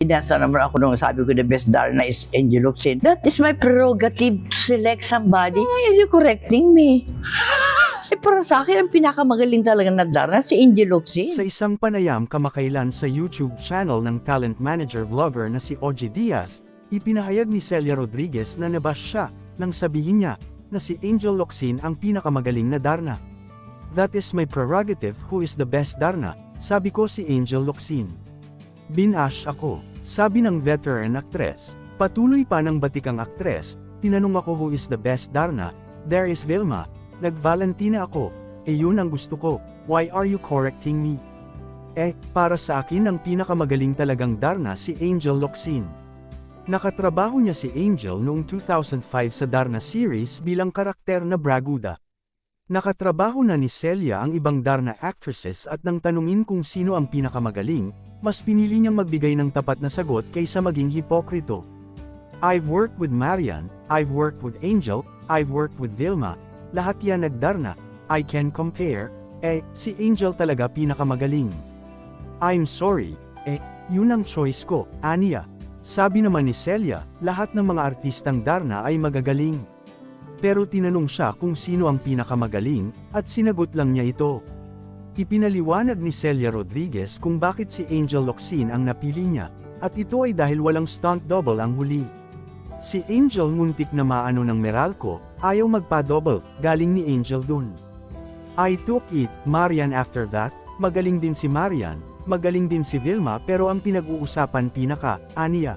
Inasa naman ako nung sabi ko the best Darna is Angel Locsin. That is my prerogative to select somebody. Why are you correcting me? Eh, para sa akin, ang pinakamagaling talaga na Darna si Angel Locsin. Sa isang panayam kamakailan sa YouTube channel ng talent manager vlogger na si OG Diaz, ipinahayag ni Celia Rodriguez na nabash siya nang sabihin niya na si Angel Locsin ang pinakamagaling na Darna. That is my prerogative who is the best Darna, sabi ko si Angel Locsin. Binash ako, sabi ng veteran actress. Patuloy pa ng batikang aktres, tinanong ako who is the best Darna, there is Vilma, nag-Valentina ako, eh yun ang gusto ko, why are you correcting me? Eh, para sa akin ang pinakamagaling talagang Darna si Angel Locsin. Nakatrabaho niya si Angel noong 2005 sa Darna series bilang karakter na Braguda. Nakatrabaho na ni Celia ang ibang Darna actresses at nang tanungin kung sino ang pinakamagaling, mas pinili niyang magbigay ng tapat na sagot kaysa maging hipokrito. I've worked with Marian, I've worked with Angel, I've worked with Vilma, lahat yan nagdarna, I can compare, eh, si Angel talaga pinakamagaling. I'm sorry, eh, yun ang choice ko, Ania. Sabi naman ni Celia, lahat ng mga artistang Darna ay magagaling. Pero tinanong siya kung sino ang pinakamagaling, at sinagot lang niya ito. Ipinaliwanag ni Celia Rodriguez kung bakit si Angel Locsin ang napili niya, at ito ay dahil walang stunt double ang huli. Si Angel muntik na maano ng Meralco, ayaw magpa-double, galing ni Angel dun. I took it, Marian after that, magaling din si Marian, magaling din si Vilma pero ang pinag-uusapan pinaka, Ania.